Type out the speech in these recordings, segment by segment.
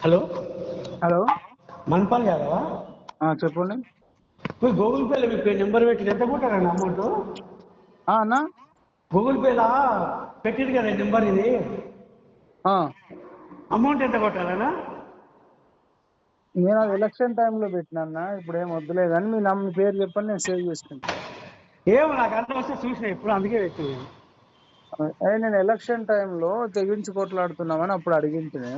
Hello? Hello? మన్పాల్ ఆ, చెప్పండి. మీరు గూగుల్ పేలో మీ పే నెంబర్ పెట్టి ఎంత కొట్టారండి అమౌంట్? అన్నా? గూగుల్ పేలా పెట్టింది కదా నెంబర్ ఇది. అమౌంట్ ఎంత కొట్టాలన్నా నేను అది ఎలక్షన్ టైంలో పెట్టినా ఇప్పుడు ఏం వద్దులే కానీ మీ నమ్మ పేరు చెప్పండి నేను సేవ్ చేసుకుంటాను ఏమో నాకు అర్థం వస్తే చూసిన ఇప్పుడు అందుకే పెట్టింది. నేను ఎలక్షన్ టైంలో తెగించి కొట్లాడుతున్నామని అప్పుడు అడిగింటిని.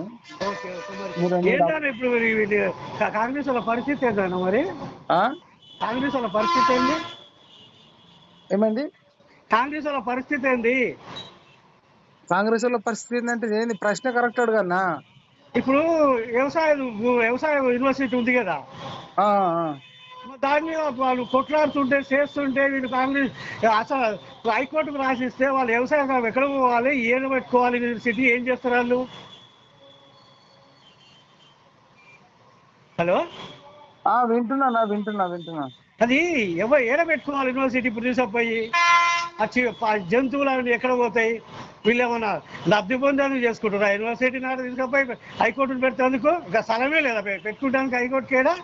ఇప్పుడు మరి కాంగ్రెస్ వాళ్ళ పరిస్థితి ఏంటన్నా మరి? ఆ? కాంగ్రెస్ వాళ్ళ పరిస్థితి ఏంది? ఏమైంది? కాంగ్రెస్ వాళ్ళ పరిస్థితి ఏంది? కాంగ్రెస్ వాళ్ళ పరిస్థితి ఏంటంటే ఏంది? ప్రశ్న కరెక్ట్ అడగన్నా ఇప్పుడు వ్యవసాయ వ్యవసాయ యూనివర్సిటీ ఉంది కదా. ఆ, ఆ. మరి దాని మీద వాళ్ళు కొట్లాడుతుంటే చేస్తుంటే వీళ్ళు కాంగ్రెస్ అసలు హైకోర్టుకు రాసిస్తే వాళ్ళు వ్యవసాయం ఎక్కడ పోవాలి ఏం పెట్టుకోవాలి యూనివర్సిటీ ఏం చేస్తారు వాళ్ళు? హలో? ఆ, వింటున్నా వింటున్నా వింటున్నా. అది ఎవరు ఏడ పెట్టుకోవాలి యూనివర్సిటీ ఇప్పుడు తీసుకుపోయి ఆ చి- ఆ జంతువులు అవి ఎక్కడ పోతాయి? వీళ్ళు ఏమన్నా లబ్ధి పొందేందుకు చేసుకుంటారు ఆ యూనివర్సిటీ నాడు తీసుకుపోయి హైకోర్టును పెడతాందుకు? ఇంకా స్థలమే లేదా? పెట్టుకుంటానికి హైకోర్టుకి ఏడా?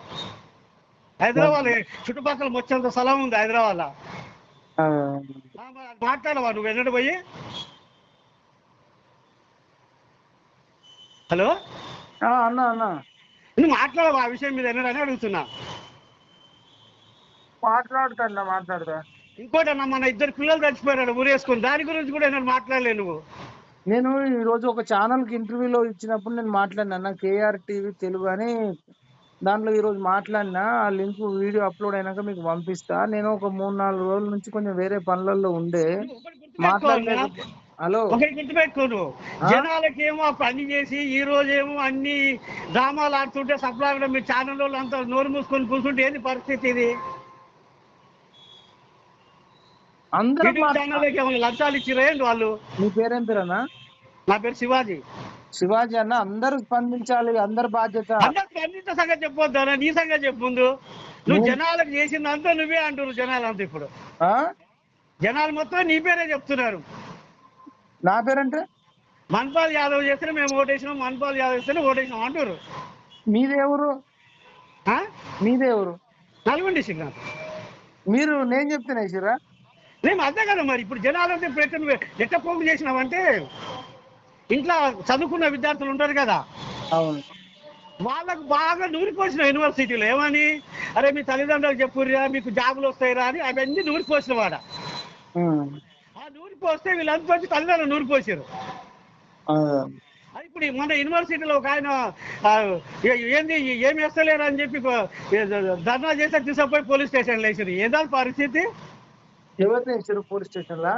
హైదరాబాద్ చుట్టుపక్కల మొత్తంత స్థలం ఉంది హైదరాబాద్ మాట్లాడవా నువ్వు ఎన్నడు పోయి? హలో? అన్నా అన్నా. నువ్వు మాట్లాడవా ఆ విషయం మీద ఎన్నడని అడుగుతున్నా. మాట్లాడుతా మాట్లాడతా. ఇంకోటి అన్న మన ఇద్దరు పిల్లలు చచ్చిపోయారు ఊరేసుకుని. దాని గురించి కూడా ఎన్నడూ మాట్లాడలే నువ్వు. నేను ఈ రోజు ఒక ఛానల్కి ఇంటర్వ్యూలో ఇచ్చినప్పుడు నేను మాట్లాడినా కేఆర్ టీవీ తెలుగు అని. దాంట్లో ఈ రోజు మాట్లాడినా ఆ లింక్ వీడియో అప్లోడ్ అయినాక మీకు పంపిస్తా. నేను ఒక మూడు నాలుగు రోజుల నుంచి కొంచెం వేరే పనులలో ఉండే. మాట్లాడలేదు. హలో. ఒకటి గుర్తుపెట్టుకోను? జనాలకేమో పని చేసి ఈ రోజేమో అన్ని డ్రామాలు ఆడుతుంటే సప్లాగా మీ ఛానల్ వాళ్ళు అంతా నోరు మూసుకొని కూర్చుంటే ఏంది పరిస్థితి ఇది? అందరూ ఛానల్ లంచాలు ఇచ్చిరా ఏంటి వాళ్ళు? మీ పేరేం పేరన్నా? నా పేరు శివాజీ. శివాజీ అన్న అందరూ స్పందించాలి అందరి బాధ్యత. సంగతి చెప్పొద్దా నీ సంగతి చెప్పు నువ్వు నేను- జనాలకు చేసిందంతా నువ్వే అంటున్నారు జనాలు అంతా ఇప్పుడు. ఆ? జనాలు మొత్తం నీ పేరే చెప్తున్నారు. నా పేరంటే? మన్పాల్ యాదవ్ చేస్తే మేము ఓటేసినాం మన్పాల్ యాదవ్ చేస్తేనే ఓటేసినాం అంటారు మీదేవరు ఆ? మీదేవరు నల్గొండ శ్రీకాంత్ మీరు నేను చెప్తేనే వేసిరా మేము అదే కదా మరి ఇప్పుడు జనాలు అంటే ఇప్పుడు ఎట్ట నువ్వు ఎట్ట పోగు చేసినావంటే ఇంట్లో చదువుకున్న విద్యార్థులు ఉంటారు కదా. అవును. వాళ్ళకు బాగా నూరిపోసిన యూనివర్సిటీలో ఏమని? అరే మీ తల్లిదండ్రులకు చెప్పుర్రా మీకు జాబులు వస్తాయిరా అని అవన్నీ నూరిపోసిన వాడ. ఆ నూరిపోస్తే వీళ్ళంతా వచ్చి తల్లిదండ్రులు నూరిపోసారు ఇప్పుడు మన యూనివర్సిటీలో ఒక ఆయన ఏంది ఏం వేస్తలేరు అని చెప్పి ధర్నా చేస్తే తీసుకుపోయి పోలీస్ స్టేషన్లో వేసారు ఏదా పరిస్థితి? ఎవరిని వేసారు పోలీస్ స్టేషన్ లా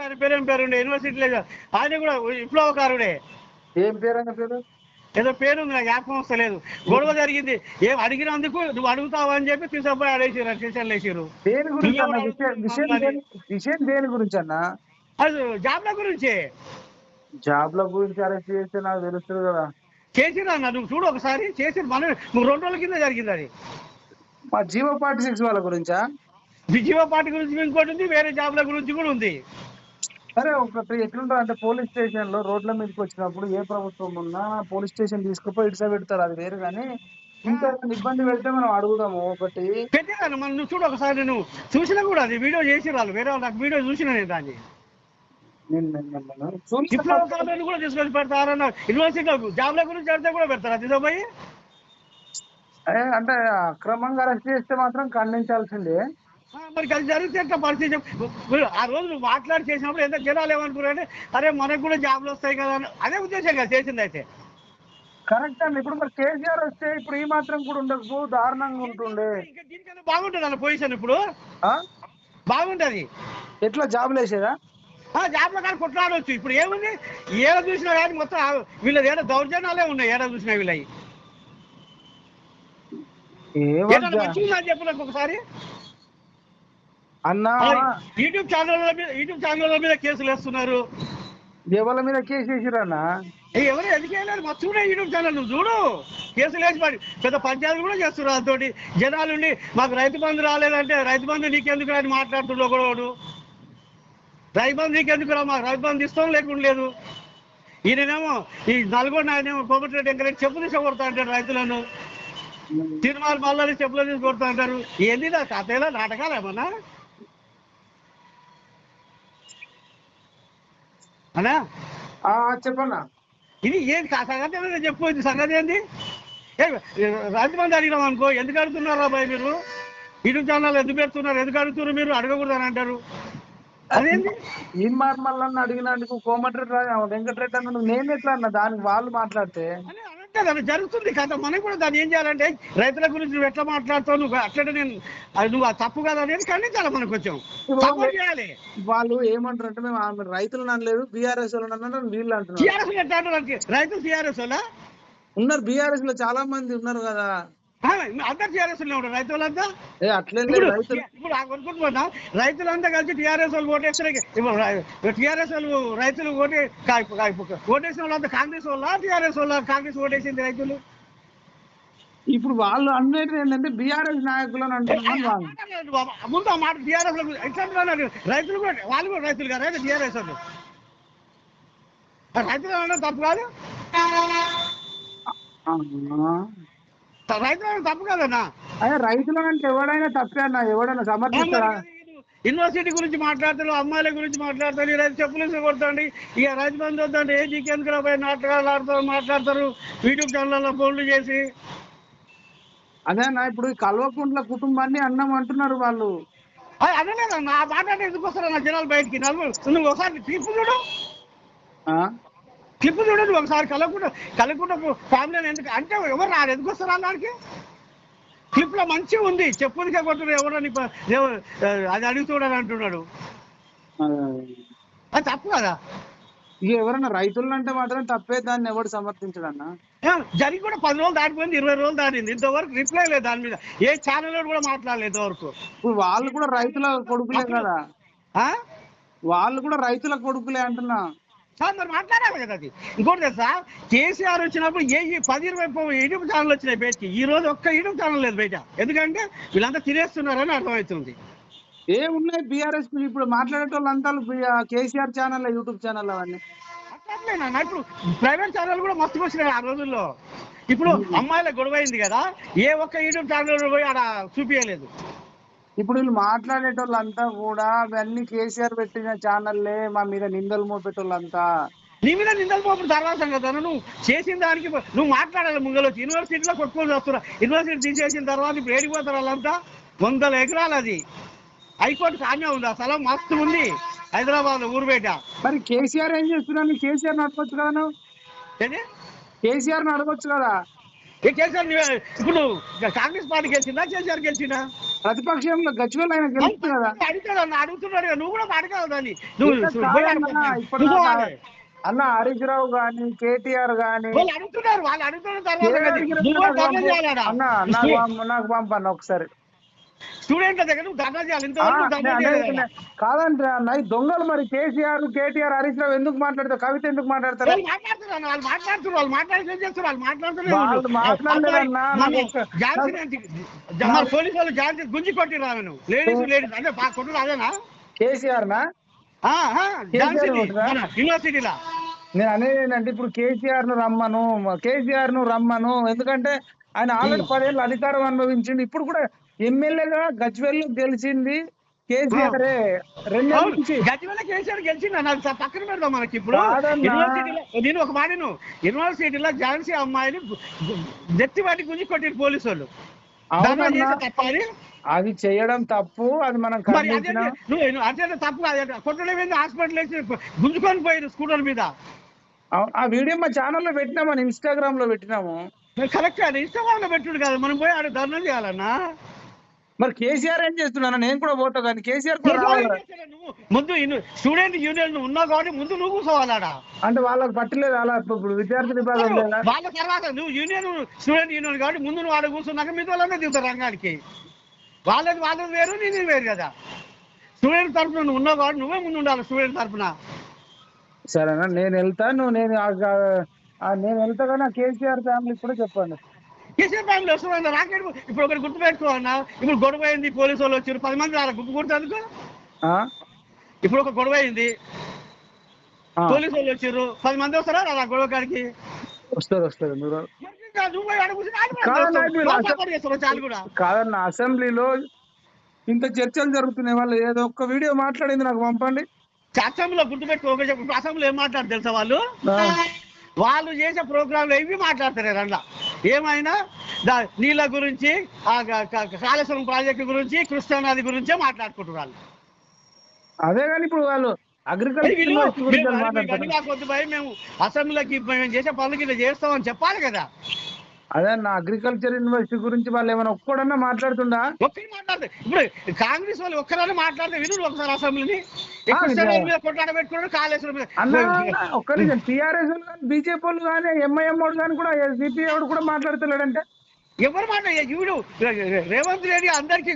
ఆయన పేరు ఏం పేరు ఉండే? యూనివర్సిటీలో ఆయన కూడా విప్లవకారుడే ఏం పేరు అన్న పేరు? ఏదో పేరు ఉంది నాకు జ్ఞాపకం వస్తలేదు. గొడవ జరిగింది. ఏం అడిగినందుకు నువ్వు అడుగుతావు అని చెప్పి తీసుకుపోయి అడేసారు స్టేషన్లో వేసారు దేని గురించి విషయం దేని విషయం దేని గురించి అన్న? అది జాబ్ల గురించే. జాబ్ల గురించి అరెస్ట్ చేస్తే నాకు తెలుస్తుంది కదా. చేసిరా అన్న నువ్వు చూడు ఒకసారి చేసి మన నువ్వు రెండు రోజుల కింద జరిగింది అది. మా జీవో పార్టీ సిక్స్ వాళ్ళ గురించా? విజీవ పార్టీ గురించి ఇంకోటి ఉంది వేరే జాబ్ల గురించి కూడా ఉంది. సరే ఒకటి ఎట్లుంటుంది అంటే పోలీస్ స్టేషన్లో రోడ్ల మీదకి వచ్చినప్పుడు ఏ ప్రభుత్వం ఉన్నా పోలీస్ స్టేషన్ తీసుకుపోయి ఇడిస పెడతారు అది వేరు కానీ ఇంత ఇబ్బంది పెడితే మనం అడుగుదాము ఒకటి. పెట్టేదాన్ని మనం నువ్వు చూడు ఒకసారి నువ్వు చూసినా కూడా అది వీడియో చేసి వాళ్ళు వేరే వాళ్ళు నాకు వీడియో చూసిన నేను దాన్ని. నేను- నేను- నేను- నేను. కూడా పెడతారన్న జాబ్ల గురించి అడితే కూడా పెడతారు అంటే అక్రమంగా అరెస్ట్ చేస్తే మాత్రం ఖండించాల్సిందే. మరి అది జరిగితే ఎట్లా పరిస్థితి? ఆ రోజు నువ్వు మాట్లాడి చేసినప్పుడు ఎంత జనాలు ఏమనుకున్నారంటే అరే మనకు కూడా జాబ్లు వస్తాయి కదా అని. అదే ఉద్దేశం కదా చేసింది అయితే. కరెక్ట్ అండి. ఇప్పుడు మరి కేసీఆర్ వస్తే ఇప్పుడు ఈ మాత్రం కూడా ఉండకపో దారుణంగా ఉంటుండే. ఇంకా దీనికన్నా బాగుంటుంది అన్న పొజిషన్ ఇప్పుడు? ఆ? బాగుంటది. ఎట్లా? జాబులు వేసేదా? ఆ జాబ్ల కానీ కొట్లాడవచ్చు ఇప్పుడు ఏముంది? ఏడ చూసినా కానీ మొత్తం ఆ- వీళ్ళ ఏడ దౌర్జన్యాలే ఉన్నాయి ఏడ చూసినా వీళ్ళవి ఏదైనా మంచిగా చెప్పు నాకు ఒకసారి. అన్నా యూట్యూబ్ మీద యూట్యూబ్ ఛానళ్ళ మీద కేసులు వేస్తున్నారు. ఎవరి మీద కేసు వేసిరన్నా ఎవరు ఎందుకు వేయలేరు? మొత్తం చూడే యూట్యూబ్ ఛానల్ నువ్వు చూడు. కేసులు వేసి పడి పెద్ద పంచాయతీలు కూడా చేస్తున్నారు దాంతోటి జనాలుండి మాకు రైతు బంధు రాలేదంటే రైతు బంధు నీకెందుకు అని మాట్లాడుతుండో ఒకడు రైతు బంధు నీకెందుకు రా మాకు రైతు బంధు ఇస్తాం లేకుండా లేదు. ఈయనేమో ఈ నల్గొండ ఆయనేమో కోమటిరెడ్డి వెంకరెడ్డి చెప్పు తీసి కొడతా అంటాడు రైతులను. తిరుమల మళ్ళీ చెప్పులు తీసి కొడతా అంటారు. ఏంది నా కథలో నాటకాలు ఏమన్నా అన్నా? ఆ, చెప్పన్నా. ఇది ఏం కా- సంగతి ఏందో చెప్పు ఇది సంగతి ఏంది? ఏ మంది అడిగినాం అనుకో ఎందుకు అడుగుతున్నారు అబ్బాయి మీరు? ఇటు ఛానల్ ఎందుకు పెడుతున్నారు? ఎందుకు అడుగుతున్నారు మీరు? అడగకూడదని అంటారు. అదేంది? ఈ మార్మల్ని అడిగినందుకు కోమటిరెడ్డి వెంకటరెడ్డి అన్న నేను ఎట్లా అన్న? దానికి వాళ్ళు మాట్లాడితే అది జరుగుతుంది కథ మనం కూడా దాన్ని ఏం చేయాలంటే రైతుల గురించి నువ్వు ఎట్లా మాట్లాడుతావు నువ్వు అట్లనే నేను అది నువ్వు తప్పు కదా అనేది ఖండించాలి మనకు కొంచెం. సపోర్ట్ చేయాలి. వాళ్ళు ఏమంటారు అంటే మేము ఆమె రైతులను అనలేదు బీఆర్ఎస్ వాళ్ళు అంటున్నారు టీఆర్ఎస్ రైతులు టీఆర్ఎస్ వాళ్ళ? ఉన్నారు బీఆర్ఎస్లో చాలా మంది ఉన్నారు కదా. అందరు టీఆర్ఎస్ ఉంటారు రైతులంతా? ఇప్పుడు అనుకుంటున్నా రైతులంతా కలిసి టీఆర్ఎస్ వాళ్ళు ఓటేస్తారు ఇప్పుడు టీఆర్ఎస్ వాళ్ళు రైతులు ఓటే ఓటేసిన వాళ్ళంతా కాంగ్రెస్ వాళ్ళ టీఆర్ఎస్ వాళ్ళ? కాంగ్రెస్ ఓటేసింది రైతులు. ఇప్పుడు వాళ్ళు అనేది ఏంటంటే బీఆర్ఎస్ నాయకులను అంటున్నారు. ముందు ఆ మాట టీఆర్ఎస్ రైతులు కూడా వాళ్ళు కూడా రైతులు కదా టీఆర్ఎస్ వాళ్ళు. రైతులు తప్పు కాదు. రైతులు తప్పు కాదన్నా? అదే రైతులు అంటే ఎవడైనా తప్పే అన్న ఎవడైనా సమర్థిస్తారా యూనివర్సిటీ గురించి మాట్లాడతారు అమ్మాయిల గురించి మాట్లాడతారు ఈ రైతు చెప్పులు కొడతాండి? ఇక రైతు బంధు వద్దండి ఏ జీకెందుకు పోయి నాటకాలు ఆడతారు మాట్లాడతారు యూట్యూబ్ ఛానల్లో ఫోన్లు చేసి. అదే అన్న ఇప్పుడు కల్వకుంట్ల కుటుంబాన్ని అన్నం అంటున్నారు వాళ్ళు. అది నా మాట ఎందుకు వస్తారు నా జనాలు బయటికి? నలుగురు నువ్వు ఒకసారి చూడు. ఆ? క్లిప్ చూడు నువ్వు ఒకసారి కలగకుండా కలగకుండా ఫ్యామిలీ ఎందుకు అంటే ఎవరు రారు? ఎందుకు వస్తారు అన్నానికి క్లిప్లో మంచిగా ఉంది. చెప్పులకే కొట్టున్నారు ఎవరని ప- ఎవ- అది అడుగుతున్నాడు అంటున్నాడు. అదే. తప్పు కదా. ఇక ఎవరైనా రైతులను అంటే మాత్రం తప్పే దాన్ని ఎవడు సమర్థించడు అన్న. ఏ, జరిగి కూడా పది రోజులు దాటిపోయింది ఇరవై రోజులు దాటింది. ఇంతవరకు రిప్లై లేదు దాని మీద. ఏ ఛానల్ కూడా మాట్లాడలేదు ఇంతవరకు. ఇప్పుడు వాళ్ళు కూడా రైతుల కొడుకులే కదా. ఆ? వాళ్ళు కూడా రైతుల కొడుకులే అంటున్నా. సార్ మరి మాట్లాడాలి కదా అది. ఇంకోటి తెలుసా? కేసీఆర్ వచ్చినప్పుడు ఏ ఈ పది ఇరవై యూట్యూబ్ ఛానల్ వచ్చినాయి బయటికి ఈ రోజు ఒక్క యూట్యూబ్ ఛానల్ లేదు బయట. ఎందుకంటే వీళ్ళంతా తినేస్తున్నారని అర్థమవుతుంది. ఏ ఉన్నాయి బీఆర్ఎస్ ఇప్పుడు మాట్లాడేటోళ్ళంతా కేసీఆర్ ఛానల్ యూట్యూబ్ ఛానల్ అవన్నీ. అట్లేనా ఇప్పుడు ప్రైవేట్ ఛానల్ కూడా మస్తు వచ్చినాయి ఆ రోజుల్లో. ఇప్పుడు అమ్మాయిల గొడవ అయింది కదా. ఏ ఒక్క యూట్యూబ్ ఛానల్ పోయి ఆడ చూపించలేదు ఇప్పుడు వీళ్ళు మాట్లాడేటోళ్ళంతా కూడా అవన్నీ కేసీఆర్ పెట్టిన ఛానల్లే మా మీద నిందలు మోపేటోళ్ళంతా. నీ మీద నిందలు పోపుడు తర్వాత కదా నువ్వు చేసిన దానికి నువ్వు మాట్లాడాలి ముంగలు యూనివర్సిటీలో కొట్టుకొని వస్తున్నా యూనివర్సిటీ తీసేసిన తర్వాత ఇప్పుడు ఏడిపోతారు వాళ్ళంతా. వందల ఎకరాలు అది. హైకోర్టు కానే ఉంది. ఆ స్థలం మస్తు ఉంది. హైదరాబాద్లో ఊరు బయట మరి కేసీఆర్ ఏం చేస్తున్నాను కేసీఆర్ అడగొచ్చు కదా నువ్వు? ఏంటి? కేసీఆర్ అడగొచ్చు కదా? ఏ కేసీఆర్ నువ్వే- ఇప్పుడు కాంగ్రెస్ పార్టీ గెలిచిందా? కేసీఆర్ గెలిచిందా? ప్రతిపక్షంలో గజ్వేల్ ఆయన గెలుస్తుంది కదా అడుగుతున్నాడు నువ్వు కూడా అడగాలి దాన్ని నువ్వు. అన్న హరీష్ రావు గాని కేటీఆర్ గాని అడుగుతున్నారు వాళ్ళు అడుగుతున్న తర్వాత ఏ కదా, దగ్గర నువ్వు నాకు ధర్నా పంపు. చేయాలి ఆడ. అన్న నాకు పంపన్న ఒకసారి స్టూడెంట్ల దగ్గర నువ్వు ధర్నా చేయాలి. ఇంతవరకు ధర్నా చేయలేదు. కాదంటే అన్న ఈ దొంగలు మరి కేసీఆర్ కేటీఆర్ హరీష్ రావు ఎందుకు మాట్లాడతారు? కవిత ఎందుకు మాట్లాడతారు? వాళ్ళు మాట్లాడుతున్నారు వాళ్ళు మాట్లాడుతున్నారు వాళ్ళు మాట్లాడి ఏం వాళ్ళు మాట్లాడుతూనే వాళ్ళు ఉన్నారు. మాట్లాడలేదన్నా, పోలీసు వాళ్ళు ఝాన్సీ గుంజి కొట్టి రావను లేడీస్ లేడీస్ అంటే మా కొట్టు అదేనా కేసీఆర్ నా యూనివర్సిటీలా. నేను అనేది ఏంటంటే ఇప్పుడు కేసీఆర్ను రమ్మను కేసీఆర్ను రమ్మను ఎందుకంటే ఆయన ఆల్రెడీ పదేళ్ళు అధికారం అనుభవించింది ఇప్పుడు కూడా ఎమ్మెల్యేగా గజ్వెల్ గెలిచింది కేసీఆర్ రెండేళ్ళ నుంచి. గజ్వేల్ కేసీఆర్ గెలిచింది స- పక్కన పెడదాం మనకి ఇప్పుడు. యూనివర్సిటీలో నేను ఒక మాటను యూనివర్సిటీలో ఝాన్సీ అమ్మాయిని నెత్తి వాటి గుంజి కొట్టిరు పోలీసు వాళ్ళు అది? చేయడం తప్పు అది మనం నువ్వు అదే తప్పు కొట్టడం హాస్పిటల్ వేసి గుంజుకొని పోయారు స్కూటర్ మీద. ఆ వీడియో మా ఛానల్లో పెట్టినాము ఇన్స్టాగ్రామ్లో పెట్టినాము. కరెక్ట్ అది ఇన్స్టాగ్రామ్లో పెట్టుడు కాదు మనం పోయి ఆడ ధర్నా చేయాలన్నా? మరి కేసీఆర్ ఏం చేస్తున్నాను నేను కూడా పోతా కానీ కేసీఆర్ ముందు స్టూడెంట్ యూనియన్ నువ్వు ఉన్నావు కాబట్టి ముందు నువ్వు కూర్చోవాలి అంటే వాళ్ళకి పట్టలేదు అలా ఇప్పుడు విద్యార్థి విభాగం వాళ్ళ తర్వాత నువ్వు యూనియన్ స్టూడెంట్ యూనియన్ కాబట్టి ముందు నువ్వు ఆడ కూర్చున్నాక మిగతా వాళ్ళనే దిగుతారు రంగానికి. వాళ్ళది వాళ్ళది వేరు నీది వేరు కదా. స్టూడెంట్ తరఫున నువ్వు ఉన్నావు కాబట్టి నువ్వే ముందు ఉండాలి స్టూడెంట్ తరఫున సరేనా? నేను వెళ్తాను. నేను నేను వెళ్తా కానీ కేసీఆర్ ఫ్యామిలీకి కూడా చెప్పండి. కేసీఆర్ ఫ్యామిలీ వస్తున్నా రాకెట్ ఇప్పుడు ఒకటి గుర్తు పెట్టుకోవన్నా ఇప్పుడు గొడవ అయింది పోలీసు వాళ్ళు వచ్చారు. పది మంది రాలి గుర్తు గుర్తు ఎందుకు? ఆ? ఇప్పుడు ఒక గొడవ అయింది. పోలీసు వాళ్ళు వచ్చారు. పది మంది వస్తారా రా గొడవ కాడికి? వస్తారు వస్తారు. మీరు కాదన్నా, అసెంబ్లీలో ఇంత చర్చలు జరుగుతున్నాయి. వాళ్ళు ఏదో ఒక్క వీడియో మాట్లాడింది నాకు పంపండి. అసెంబ్లీలో గుర్తుపెట్టుకో అసెంబ్లీలో ఏం మాట్లాడతారు తెలుసా వాళ్ళు. వాళ్ళు చేసే ప్రోగ్రాంలు ఇవి మాట్లాడతారు అందులో ఏమైనా? నీళ్ళ గురించి కాళేశ్వరం ప్రాజెక్టు గురించి కృష్ణానది గురించే మాట్లాడుకుంటారు వాళ్ళు అదే కానీ ఇప్పుడు వాళ్ళు అగ్రికల్చర్ మేము- అసెంబ్లీకి మేము చేసే పనులకి చేస్తామని చెప్పాలి కదా. అదే నా అగ్రికల్చర్ యూనివర్సిటీ గురించి వాళ్ళు ఏమైనా ఒక్కడన్నా మాట్లాడుతుండా? ఒక్కరి ఇప్పుడు కాంగ్రెస్ వాళ్ళు ఒక్కరైనా మాట్లాడితే విను ఒకసారి అసెంబ్లీని. ఈ ఆ, కృష్ణానది ఇది- మీద కొట్లాడ పెట్టుకున్నాడు కాళేశ్వరం మీద. అన్న ఒక్క నిమిషం టీఆర్ఎస్ కానీ బీజేపీ వాళ్ళు కానీ ఎంఐఎం వాడు కానీ కూడా సిపిఐ వాడు కూడా మాట్లాడతలేడంటే ఎవరు మాట ఈవిడు రేవంత్ రెడ్డి అందరికి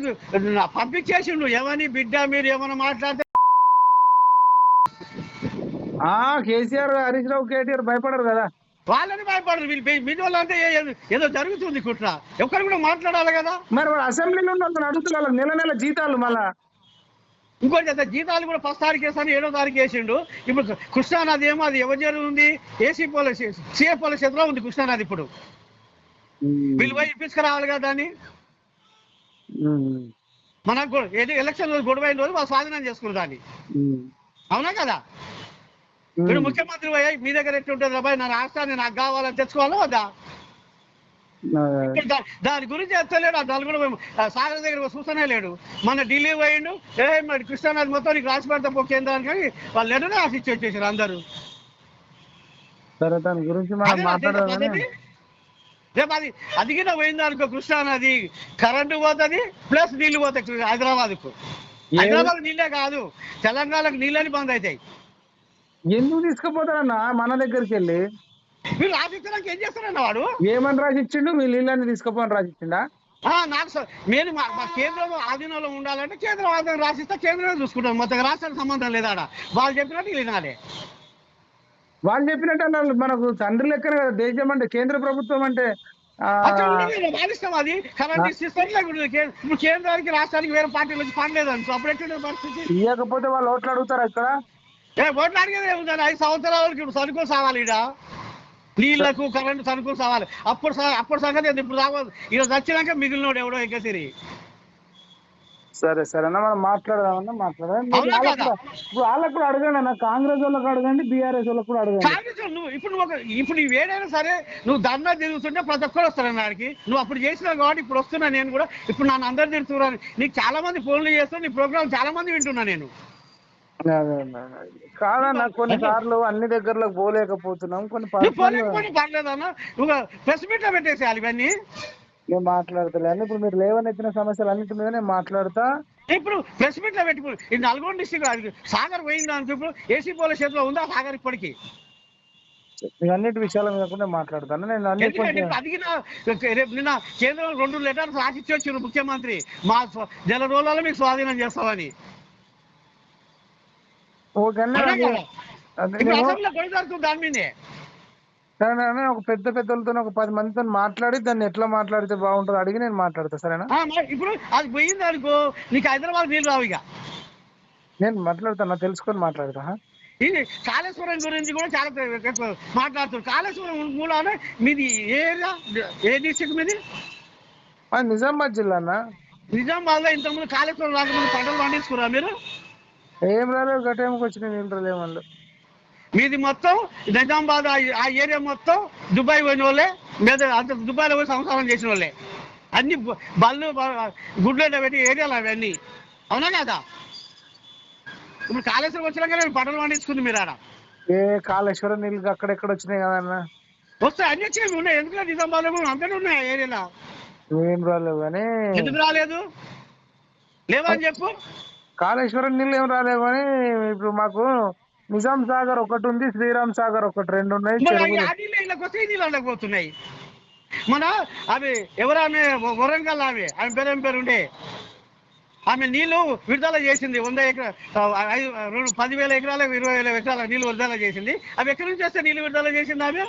పంపించేసిండు. ఏమని బిడ్డ మీరు ఏమైనా మాట్లాడితే? ఆ కేసీఆర్ హరీష్ రావు కేటీఆర్ భయపడరు కదా. వాళ్ళని భయపడరు. వీళ్ళు మీ- వాళ్ళంతా ఏ- ఏదో జరుగుతుంది కుట్ర. ఒక్కరు కూడా మాట్లాడాలి కదా. మరి అసెంబ్లీలో ఉన్న అడుగుతున్నారు నెల నెల జీతాలు మళ్ళా. ఇంకోటి అయితే జీతాలు కూడా ఫస్ట్ తారీఖు వేస్తాను ఏడో తారీఖు వేసిండు. ఇప్పుడు కృష్ణానది ఏమో అది ఎవరి ఉంది? ఏసీ పోలీస్ సిఏ పోలీస్ చేతిలో ఉంది కృష్ణానది ఇప్పుడు. వీళ్ళు పోయి తీసుకురావాలి కదా దాన్ని. మనకు ఏది ఎలక్షన్ రోజు గొడవ రోజు వాళ్ళు స్వాధీనం చేసుకున్నారు దాన్ని. అవునా కదా. మీరు ముఖ్యమంత్రి పోయి మీ దగ్గర ఎట్లుంటుంది అబ్బాయి నా రాష్ట్రాన్ని నాకు కావాలని తెచ్చుకోవాలా వద్దా? దాని గురించి ఎత్తలేడు ఆ దాని కూడా సాగర్ దగ్గర చూస్తూనే లేడు. మన ఢిల్లీ పోయిండు ఏ మరి కృష్ణానది మొత్తం నీకు రాసి పెడతా పో కేంద్రానికి వాళ్ళు లెటర్ రాసి ఇచ్చి వచ్చేసారు అందరూ. సరే దాని గురించి మనం. రేపు అది అది కింద పోయింది అనుకో కృష్ణానది. కరెంటు పోతుంది ప్లస్ నీళ్ళు పోతాయి హైదరాబాద్కు హైదరాబాద్ నీళ్ళే కాదు తెలంగాణకు నీళ్ళని బంద్ అవుతాయి. ఎందుకు తీసుకుపోతాడన్న మన దగ్గరికి వెళ్ళి. వీళ్ళు రాసిచ్చడానికి ఏం చేస్తారన్న వాడు? ఏమని రాసి ఇచ్చిండు? మీ నీళ్ళని తీసుకుపోని రాసి ఇచ్చిండా? ఆ, నాకు స- నేను మా మా కేంద్రం ఆధీనంలో ఉండాలంటే కేంద్రం ఆధీనం రాసిస్తే కేంద్రమే చూసుకుంటాం. మొత్తం రాష్ట్రానికి సంబంధం లేదా ఆడ. వాళ్ళు చెప్పినట్టు వినాలి. వాళ్ళు చెప్పినట్టు అన్నారు మనకు తండ్రి లెక్కనే కదా. దేశం అంటే కేంద్ర ప్రభుత్వం అంటే ఆ, ఉండదు వాళ్ళ అది? కరెంట్ కే- ఇప్పుడు కేంద్రానికి రాష్ట్రానికి వేరే పార్టీలు వచ్చి పనిలేదు అనుకో అప్పుడు ఎట్లుంటుంది పరిస్థితి? ఇవ్వకపోతే వాళ్ళు ఓట్లు అడుగుతారు ఇక్కడ? ఏ ఓట్లు అడిగేది ఏముందని ఐదు సంవత్సరాలకి ఇప్పుడు సరుకులు సావాలి ఈడ. నీళ్ళకు కరెంటు సరుకులు సావాలి. అప్పుడు అప్పుడు సంగతి ఇప్పుడు రావాలి ఇలా వచ్చినాక మిగిలినోడు ఎవడో ఎక్కసిరి సరే సరే. అన్న మనం మాట్లాడదామన్నా మాట్లాడదాం. వాళ్ళకు? కూడా- అడగండి అన్న. కాంగ్రెస్ వాళ్ళకి అడగండి బీఆర్ఎస్ వాళ్ళకి కూడా అడగండి. కాంగ్రెస్ నువ్వు ఇప్పుడు నువ్వు ఇప్పుడు నువ్వు ఏదైనా సరే నువ్వు దందా తిరుగుతుంటే ప్రతి ఒక్కరు వస్తారు నాడికి నువ్వు అప్పుడు చేసినావు కాబట్టి ఇప్పుడు వస్తున్నా నేను కూడా. ఇప్పుడు నన్ను అందరు తిరుగుతున్నాను నీకు చాలా మంది ఫోన్లు చేస్తాను నీ ప్రోగ్రామ్ చాలా మంది వింటున్నా నేను. కాదన్న కొన్ని సార్లు అన్ని దగ్గరలకు పోలేకపోతున్నాం కొన్ని నువ్వు ప్రెస్ మీట్లో పెట్టేసేయాలి ఇవన్నీ. నేను మాట్లాడతలేను ఇప్పుడు మీరు లేవనెత్తిన సమస్యలు అన్నిటి మీద నేను మాట్లాడతా. ఇప్పుడు ప్రెస్ మీట్లో పెట్టుకో ఈ నల్గొండ డిస్టిక్ సాగర్ పోయింది అనుకో ఇప్పుడు ఏసీ పోలీస్ చేతిలో ఉందా సాగర్ ఇప్పటికి? అన్నిటి విషయాల మీద కూడా మాట్లాడతాను నేను అన్ని రేపు నిన్న కేంద్రం రెండు లెటర్స్ రాసిచ్చి ముఖ్యమంత్రి. మా నెల రోజులలో మీకు స్వాధీనం చేస్తామని ఓకే అన్న, అవునా అది- కదా? అది ఇప్పుడు నేను- అసెంబ్లీలో గొడవ జరుగుతుంది దాని మీదే సరే అన్న, ఒక పెద్ద పెద్దలతో ఒక పది మందితో మాట్లాడి దాన్ని ఎట్లా మాట్లాడితే బాగుంటుందో అడిగి నేను మాట్లాడతా సరేనా? ఇప్పుడు అది పోయింది అనుకో నీకు హైదరాబాద్ నీళ్ళు రావు ఇక. నేను మాట్లాడతాను తెలుసుకొని మాట్లాడతా? ఇది కాళేశ్వరం గురించి కూడా చాలా మాట్లాడుతున్నారు. కాళేశ్వరం మూలాన మీది ఏరియా? ఏ డిస్ట్రిక్ట్ మీది? నిజామాబాద్ జిల్లా అన్న నిజామాబాద్లో ఇంతకుముందు కాళేశ్వరం రాకముందు పంటలు పండించుకురా మీరు? ఏం రాలేదు గటేమకి వచ్చిన నీళ్ళు రాలేమన్నా మీది మొత్తం నిజామాబాద్ ఆ- ఏరియా మొత్తం దుబాయ్ పోయిన వాళ్ళే మీద అంత దుబాయ్లో పోయి సంసారం చేసిన వాళ్ళే. అన్ని బళ్ళు గుడ్లు పెట్టి ఏరియాలు అవన్నీ. అవునా కదా? ఇప్పుడు కాళేశ్వరం వచ్చినాక నేను పంటలు పండించుకుంది మీరు ఆడ. ఏ కాళేశ్వరం నీళ్ళు అక్కడెక్కడ వచ్చినాయి కదన్న వస్తే అన్ని వచ్చినవి ఉన్నాయి. ఎందుకంటే నిజామాబాద్ అంతనే ఉన్నాయి ఏరియాలో? ఏం రాలేవు కానీ ఎందుకు రాలేదు? లేవని చెప్పు. కాళేశ్వరం నీళ్ళు ఏం రాలేవు కానీ ఇప్పుడు మాకు నిజాం సాగర్ ఒకటి ఉంది శ్రీరామ్ సాగర్ ఒకటి రెండు ఉన్నాయి పోతున్నాయి మన అవి ఎవరు ఆమె వరంగల్ ఆమె ఆమె పేరు ఏం పేరు ఉండే? ఆమె నీళ్ళు విడుదల చేసింది వంద ఎకరా ఐదు రెండు పదివేల ఎకరాలకు ఇరవై వేల ఎకరాల నీళ్ళు విడుదల చేసింది. అవి ఎక్కడి నుంచి వస్తే నీళ్ళు విడుదల చేసింది ఆమె?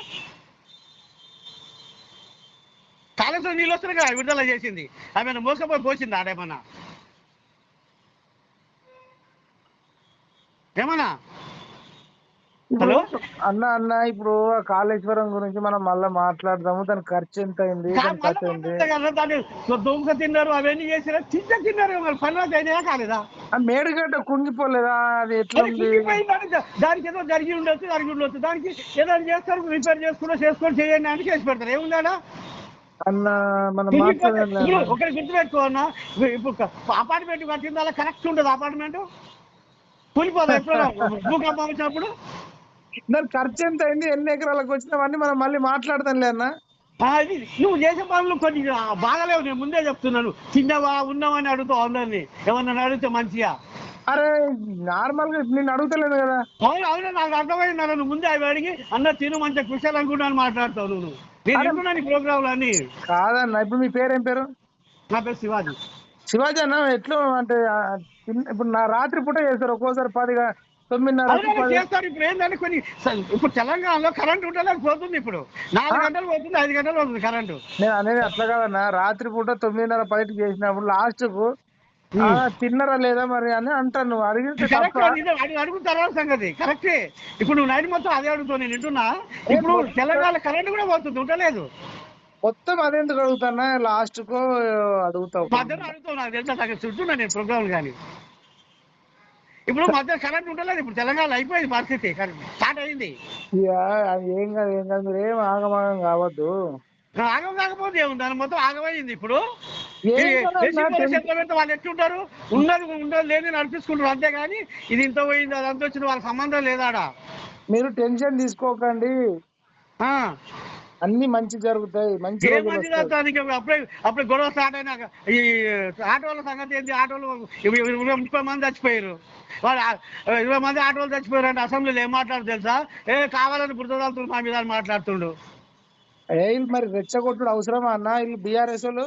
కాళేశ్వరం నీళ్ళు వస్తున్నాయి కదా విడుదల చేసింది. ఆమె మోసపోయి పోసింది ఆడేమన్నా. ఏమన్నా? ఇప్పుడు అన్న అన్న ఇప్పుడు కాళేశ్వరం గురించి మనం మళ్ళీ మాట్లాడదాము. దాని ఖర్చు ఎంత అయింది దొంగ తిన్నారు అవన్నీ చేసినా తింటే తిన్నారు పనులు అయినాయా కాలేదా? మేడిగడ్డ కుంగిపోలేదా? అది ఎట్లా దానికి. ఏదో జరిగి ఉండొచ్చు జరిగి ఉండొచ్చు. దానికి ఏదో చేస్తారు రిపేర్ చేసుకున్నా చేసుకొని చేయండి అని చేసి పెడతారు. ఏముందా అన్న మనం ఒకటి గుర్తుపెట్టుకో అన్న. ఇప్పుడు అపార్ట్మెంట్ కట్టింది అలా కరెక్ట్ ఉండదు అపార్ట్మెంట్ కూలిపోదా ఎప్పుడో భూకంపం వచ్చినప్పుడు? దాని ఖర్చు ఎంత అయింది? ఎన్ని ఎకరాలకు వచ్చినావన్నీ మనం మళ్ళీ మాట్లాడతాంలే అన్న. ఆ, ఇది నువ్వు చేసే పనులు కొన్ని బాగాలేవు. నేను ముందే చెప్తున్నాను. తిన్నావా? ఉన్నావా అని అడుగుతావు అందరినీ. ఎవరిని అడిగితే మంచిగా. అరే నార్మల్గా నేను అడుగుతలేదు కదా. అవును అవును నాకు అర్థమైంది నాన్న, నువ్వు ముందే అవి అడిగి అన్న తిను మంచిగా కుషాలు అనుకుంటాను మాట్లాడతావు నువ్వు. నేను వింటున్నాను ఈ ప్రోగ్రాంలు అన్ని. కాదన్న ఇప్పుడు మీ పేరు ఏం పేరు? నా పేరు శివాజీ. శివాజీ అన్న ఎట్లా అంటే ఇప్పుడు నా రాత్రి పూట చేస్తారు ఒక్కోసారి పదిగా తొమ్మిదిన్నర చేస్తారు ఇప్పుడు ఏంటంటే కొన్ని ఇప్పుడు తెలంగాణలో కరెంట్ ఉంటలేదు పోతుంది ఇప్పుడు. నాలుగు గంటలు పోతుంది ఐదు గంటలు పోతుంది కరెంటు. నేను అనేది అట్లా కాదన్న రాత్రి పూట తొమ్మిదిన్నర పదికి చేసినప్పుడు లాస్ట్కు తిన్నరా లేదా మరి అని అంటాను నువ్వు. అడిగితే కరెక్ట్ తప్ప నిజం అడుగు అడుగున తర్వాత సంగతి. కరెక్టే. ఇప్పుడు నువ్వు నైట్ మొత్తం అదే అడుగుతావు నేను వింటున్నా. ఇప్పుడు తెలంగాణ కరెంట్ కూడా పోతుంది ఉండలేదు. మొత్తం అదెందుకు అడుగుతానా లాస్ట్కు అడుగుతావు. మధ్యలో అడుగుతావు నాకు తెలుసా నాకు చుట్టూన్నా నేను ప్రోగ్రామ్ కానీ. ఇప్పుడు మధ్య కరెంట్ ఉండలేదు ఇప్పుడు తెలంగాణ అయిపోయింది పరిస్థితి. కరెంట్ స్టార్ట్ అయింది. ఏం కాదు ఏం కాదు మీరు ఏం ఆగమాగం కావద్దు. ఆగం కాకపోతే ఏముంది? మొత్తం ఆగమైంది ఇప్పుడు. వాళ్ళు ఎట్లుంటారు? ఉన్నది ఉండదు లేని నడిపించుకుంటారు అంతేగాని ఇది ఇంత పోయింది అది అంత వచ్చింది వాళ్ళ సంబంధం లేదాడా? మీరు టెన్షన్ తీసుకోకండి. అన్ని మంచి జరుగుతాయి మంచి ఏ అప్పుడే అప్పుడు గొడవ స్టార్ట్ అయినాక ఈ ఆటోల సంగతి ఏంటి ఆటోలు ఇరవై ముప్పై మంది చచ్చిపోయారు. వాళ్ళు ఇరవై మంది ఆటోలు చచ్చిపోయారు అంటే అసెంబ్లీలో ఏం మాట్లాడు తెలుసా? ఏ కావాలని బురదలుతుడు మా మీద మాట్లాడుతుండు. ఏ మరి రెచ్చగొట్టుడు అవసరమా అన్న? వీళ్ళు బీఆర్ఎస్ వాళ్ళు?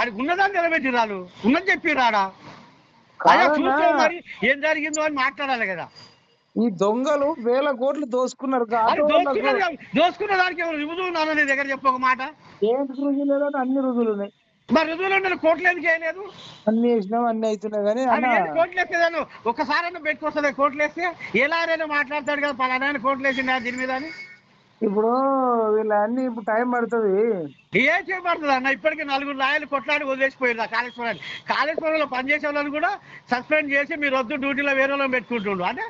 ఆడికి ఉన్నదాన్ని నిలబెట్టి రాలు ఉన్నది చెప్పి రాడా అయ్యా కాదన్నా. చూస్తే మరి ఏం జరిగిందో అని మాట్లాడాలి కదా. ఈ దొంగలు వేల కోట్లు దోసుకున్నారు దోసుకున్న దానికి ఎవరు రుజువు ఉన్నాను నీ దగ్గర చెప్పు ఒక మాట? ఏంటి రుజువు లేదని అన్ని రుజువులు ఉన్నాయి. మరి రుజువులు ఉన్న కోట్లు ఎందుకు వేయలేదు అన్ని వేసినాం అన్ని అవుతున్నాయి కానీ కోట్లు వేసేదాను ఒక్కసారైనా పెట్టుకొస్తుంది కోట్లు వేస్తే ఎలాగైనా మాట్లాడతాడు కదా పలానా కోట్లు వేసింది దీని మీద అని? ఇప్పుడు వీళ్ళ అన్ని ఇప్పుడు టైం పడుతుంది. ఏం చేయబడుతుంది అన్న? ఇప్పటికీ నలుగురు లాయలు కొట్లాడి వదిలేసిపోయారు ఆ కాళేశ్వరాన్ని. కాళేశ్వరంలో పనిచేసే వాళ్ళని కూడా సస్పెండ్ చేసి మీరు వద్దు డ్యూటీలో వేరే వాళ్ళని పెట్టుకుంటుండు అంటే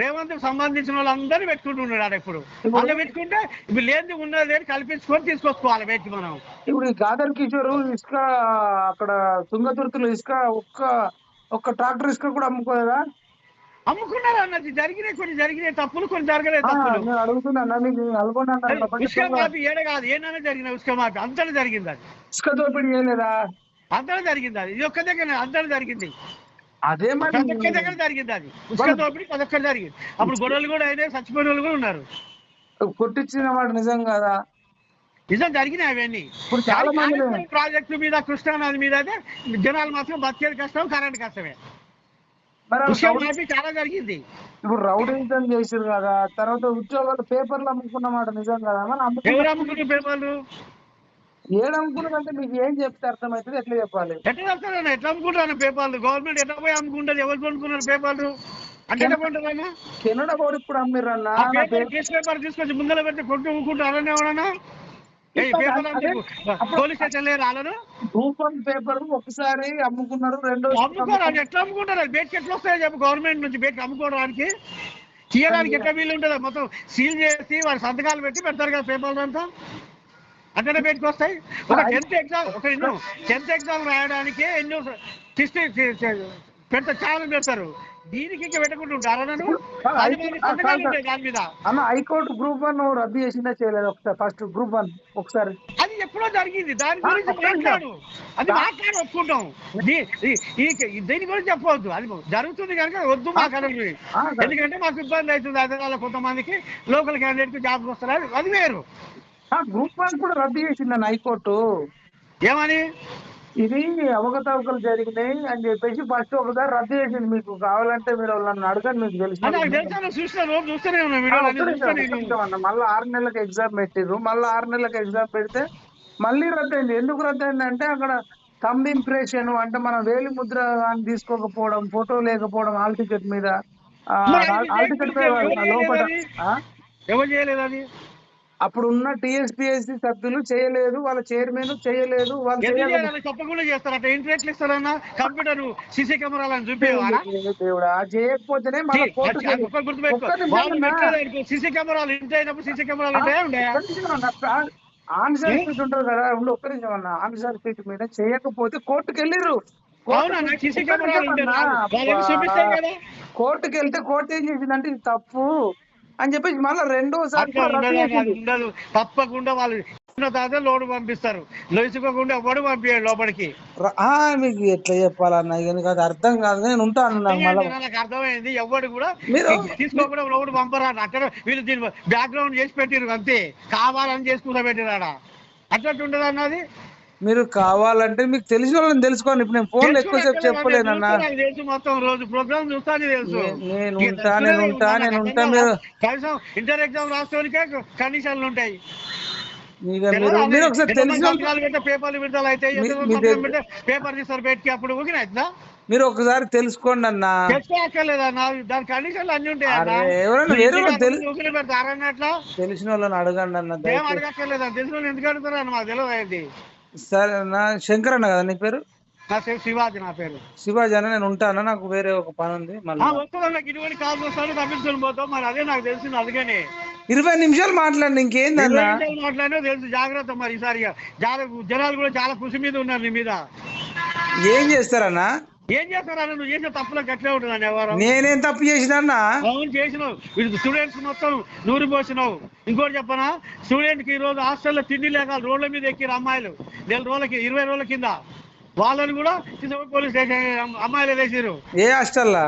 రేవంత్ సంబంధించిన వాళ్ళందరినీ పెట్టుకుంటున్నాడు ఆడ ఇప్పుడు. అలా పెట్టుకుంటే ఇప్పుడు లేనిది ఉన్నది లేని కల్పించుకొని తీసుకొచ్చుకోవాలి బయటికి మనం. ఇప్పుడు ఈ గాదర్ కిషోర్ ఇసుక అక్కడ తుంగతుర్తిలో ఇసుక ఒక్క ఒక్క ట్రాక్టర్ ఇసుక కూడా అమ్ముకోలేదా? అమ్ముకున్నారు అన్నది జరిగినాయి కొన్ని జరిగినాయి. తప్పులు కొన్ని జరగలేదు తప్పులు. ఉస్కా మాఫీ ఏడ కాదు ఏదైనా జరిగిన ఉస్కా మాఫీ? జరిగింది అది. ఇసుక దోపిడీ చేయలేదా? జరిగింది అది. ఇది ఒక్క దగ్గర అంతటా జరిగింది. అదే మరి ఒక్క దగ్గర జరిగింది అది. ఉస్కా దోపిడీ ఒక్కరు జరిగింది. అప్పుడు గొడవలు కూడా అయినాయి చచ్చిపోయిన వాళ్ళు కూడా ఉన్నారు. కొట్టించిన మాట నిజం కదా? నిజం జరిగినాయి అవన్నీ. ఇప్పుడు చాలా మంది కాళేశ్వరం ప్రాజెక్టు మీద కృష్ణానది మీద అయితే జనాలు మాత్రం బతికేది కష్టం కరెంట్ కష్టమే మరి ఆ ఉస్కా రౌడీ- మాఫీ చాలా జరిగింది. ఇప్పుడు రౌడీజం చేసారు కదా తర్వాత ఉద్యోగాలు పేపర్లు అమ్ముకున్న మాట నిజం కదా ఎవరు అమ్ముకుంటారు పేపర్లు? ఏడు అమ్ముకున్నారంటే మీకు ఏం చెప్తే అర్థమవుతుంది? ఎట్లా చెప్పాలి? ఎట్లా చెప్తారన్న ఎట్లా అమ్ముకుంటారు పేపర్లు? గవర్నమెంట్ ఎట్లా పోయి అమ్ముకుంటారు ఎవరు కొనుక్కున్నారు పేపర్లు? అంటే కెనడా కూడా ఇప్పుడు అమ్మిర్రన్న ఆ నా పేపర్ తీసుకొచ్చి ముందర పెట్టి కొట్టు ఊకుంటూ అలానే పోలీస్ స్టేషన్ లేదు రాలను గ్రూప్ వన్ పేపర్ ఒకసారి అమ్ముకున్నారు రెండో అమ్ముకోరు ఎట్లా అమ్ముకుంటారు? బయటకి ఎట్లా వస్తాయో చెప్పు గవర్నమెంట్ నుంచి బయటకి అమ్ముకోవడానికి తీయడానికి ఎట్లా వీలు ఉంటుంది మొత్తం సీల్ చేసి వారి సంతకాలు పెట్టి పెడతారు కదా పేపర్లు అంతా. అంటేనే బయటకు వస్తాయి. ఒక టెన్త్ ఎగ్జామ్ ఒక ఎన్నో టెన్త్ ఎగ్జామ్ రాయడానికి ఎన్నో హిస్టరీ పెడతారు చాలా పెడతారు. దీనికి ఇంకా పెట్టకుండా ఉంటారు నన్ను? పది మంది సంతకాలు ఉంటాయి దాని మీద. అన్న హైకోర్టు గ్రూప్ వన్ రద్దు చేసిందా చేయలేదు ఒకసారి? ఫస్ట్ గ్రూప్ వన్ ఒకసారి. అది ఎప్పుడో జరిగింది. దాని గురించి మాట్లాడు. అది మాట్లాడి ఒప్పుకుంటాం. దీని గురించి చెప్పవద్దు అది జరుగుతుంది కనుక వద్దు ఆ, సరే. ఎందుకంటే మాకు ఇబ్బంది అవుతుంది అదే వాళ్ళ కొంతమందికి లోకల్ క్యాండిడేట్కి జాబ్ వస్తారు అది వేరు. గ్రూప్ వన్ కూడా రద్దు చేసిందన్న హైకోర్టు ఏమని? ఇది అవకతవకలు జరిగినాయి అని చెప్పేసి ఫస్ట్ ఒకసారి రద్దు చేసింది మీకు. కావాలంటే మీరు వాళ్ళని అడగండి మీకు తెలుసా? మళ్ళీ ఆరు నెలలకు ఎగ్జామ్ పెట్టిర్రు. మళ్ళీ ఆరు నెలలకు ఎగ్జామ్ పెడితే మళ్ళీ రద్దు అయింది ఎందుకు రద్దు అయింది అంటే అక్కడ థంబ్ ఇంప్రెషన్ అంటే మన వేలి ముద్ర అని తీసుకోకపోవడం ఫోటో లేకపోవడం హాల్ టికెట్ మీద హాల్ టికెట్ లోపల చేయలేదు ఆ? ఎవరు చేయలేదు అది? అప్పుడు ఉన్న టిఎస్పిఎస్సి సభ్యులు చేయలేదు వాళ్ళ చైర్మన్ చేయలేదు వాళ్ళు తప్పకుండా చేస్తారట ఇంట్రెస్ట్ ఇస్తారన్నా కంప్యూటర్ సీసీ కెమెరాలను చూపించాలా దేవుడా చేయకపోతేనే. సీసీ కెమెరాలు ఇంటి అయినప్పుడు సీసీ కెమెరాలు ఉంటాయా. ఆ- ఆన్సర్ షీట్ ఉంటుంది కదా ఉండు ఒక్క నిమిషం అన్న ఆన్సర్ షీట్ మీద చేయకపోతే కోర్టుకి వెళ్ళిర్రు అవునా? నాకు సీసీ కెమెరాలు ఉంటే వాళ్ళు చూపిస్తాయి కదా? కోర్టుకి వెళ్తే కోర్టు ఏం చేసిందంటే ఇది తప్పు. అని చెప్పేసి మళ్ళీ రెండోసారి ఉండదు తప్పకుండా వాళ్ళు లోడు పంపిస్తారు. లోసుకోకుండా ఎవడు పంపించాడు లోపలికి? మీకు ఎట్లా చెప్పాలన్న? ఇక అర్థం కాదు నేను ఉంటాను నాకు అర్థమైంది. ఎవడు కూడా మీరు- తీసుకోకుండా లోడు పంపరా అక్కడ వీళ్ళు దీని బ్యాక్గ్రౌండ్ చేసి పెట్టిరు అంతే. కావాలని చేసుకుంటా పెట్టిరాడా అట్లా ఉండదు అన్నది మీరు కావాలంటే మీకు తెలిసిన వాళ్ళని తెలుసుకోండి. ఇప్పుడు నేను ఫోన్ ఎక్కువసేపు చెప్పలేనన్నా. మొత్తం రోజు ప్రోగ్రామ్ నే- నేను ఉంటా, నేను ఉంటా, నేను ఉంటా? మీరు- కనీసం ఇంటర్ ఎగ్జామ్ రాసుకోనికే కండిషన్లు ఉంటాయి. మీరు ఒకసారి తెలిసిన పేపర్లు విడుదల అయితే పేపర్ తీస్తారు బయటికి అప్పుడు ఊగిన అవుతుందా మీరు ఒకసారి తెలుసుకోండి అన్న. తెలిసిన వాళ్ళని అడగండి అన్న తెలిసిన వాళ్ళు ఎందుకు అడుగుతారు మాకు తెలియదు సరే నా శంకర్ అన్న కదా నీ పేరు? నా పేరు శివాజీ నా పేరు. శివాజీ అన్న నేను ఉంటాను నాకు వేరే ఒక పని ఉంది మళ్ళీ నాకు ఇటువంటి కాల్ వస్తాను తప్పించుకొని పోతాం మరి అదే నాకు తెలిసింది అందుకని. ఇరవై నిమిషాలు మాట్లాడండి ఇంకేందన్న ఇరవై నిమిషాలు మాట్లాడినా తెలుసు జాగ్రత్త మరి ఈసారి జనాలు కూడా చాలా కృషి మీద ఉన్నారు నీ మీద. ఏం చేస్తారన్నా ఏం చేస్తారని నువ్వు చేసే తప్పులకు ఎట్లా ఉంటుందని ఎవరు నేనేం తప్పు చేసినా అవును చేసినావు. వీళ్ళు స్టూడెంట్స్ మొత్తం నూరి పోసినావు. ఇంకోటి చెప్పనా? స్టూడెంట్కి ఈ రోజు హాస్టల్లో తిండి లేక రోడ్ల మీద ఎక్కిరు అమ్మాయిలు. నెల రోజులకి ఇరవై రోజుల కింద. వాళ్ళని కూడా పోలీస్ స్టేషన్ అమ్మాయిలు వేసారు ఏ హాస్టల్లా?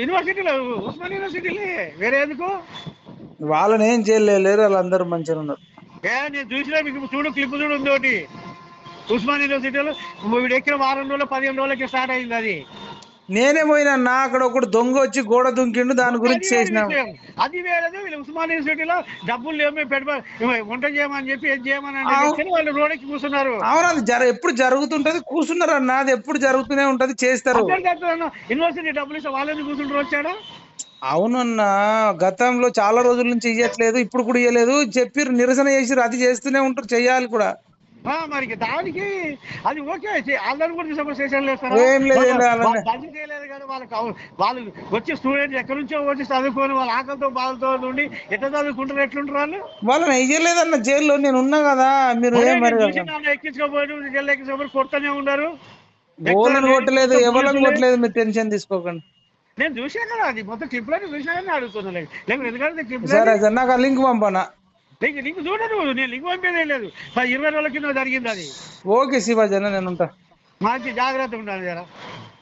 యూనివర్సిటీలో ఉస్మాన్ యూనివర్సిటీలే వేరే ఎందుకు? వాళ్ళని ఏం చేయలేరు వాళ్ళందరూ మంచిగా ఉన్నారు. ఏ నేను చూసినా మీకు చూడు క్లిప్ చూడు ఉంది ఒకటి. ఉస్మాన్ యూనివర్సిటీలో వీడు ఎక్కిన వారం రోజులు పదిహేను రోజులకి స్టార్ట్ అయింది అది. నేనే పోయినా అక్కడ ఒకడు దొంగ వచ్చి గోడ దుంకిండు దాని గురించి చేసిన. అది వేరేది వీళ్ళు ఉస్మాన్ యూనివర్సిటీలో డబ్బులు లేవు మేము పెట్టుబడి వంట చేయమని చెప్పి ఏం చేయమని అంటే వాళ్ళు రోడ్డుకి కూర్చున్నారు. అవును అది జర ఎప్పుడు జరుగుతుంటది కూర్చున్నారు అన్న అది ఎప్పుడు జరుగుతూనే ఉంటది చేస్తారు. యూనివర్సిటీ డబ్బులు ఇస్తే వాళ్ళని కూర్చుంటారు వచ్చాడా? అవునన్న గతంలో చాలా రోజుల నుంచి ఇయ్యట్లేదు ఇప్పుడు కూడా ఇయ్యలేదు చెప్పిర్రు నిరసన చేసిర్రు అది చేస్తూనే ఉంటారు చెయ్యాలి కూడా. మరి దానికి అది ఓకే వాళ్ళని కూడా వేస్తారా? ఏం లేదు, బంద్ చేయలేదు వాళ్ళకి వాళ్ళు వచ్చే స్టూడెంట్స్ ఎక్కడి నుంచో వచ్చి చదువుకొని వాళ్ళ ఆకలితో బాధతో ఉండి ఎట్లా చదువుకుంటారు ఎట్లుంటారు వాళ్ళు? వాళ్ళని ఇయ్యలేదన్న జైల్లో నేను ఉన్నా కదా మీరు ఎక్కించుకోబోయి జైలు ఎక్కించుకోబోయి కొడుతూనే ఉన్నారు. గోలను కొట్టలేదు ఎవరిని కొట్టలేదు మీరు టెన్షన్ తీసుకోకండి. నేను చూసా కదా అది మొత్తం క్లిప్లని చూసినా కానీ అడుగుతున్నా లేదు లేకపోతే ఎందుకంటే నాకు ఆ లింక్ పంపనా? నీకు నీకు చూడను నేను లింక్ పంపేదే లేదు. ఇరవై రోజుల కింద జరిగింది అది. ఓకే శివాజీ అన్న నేను ఉంటా మంచి జాగ్రత్త ఉండాలి జరా.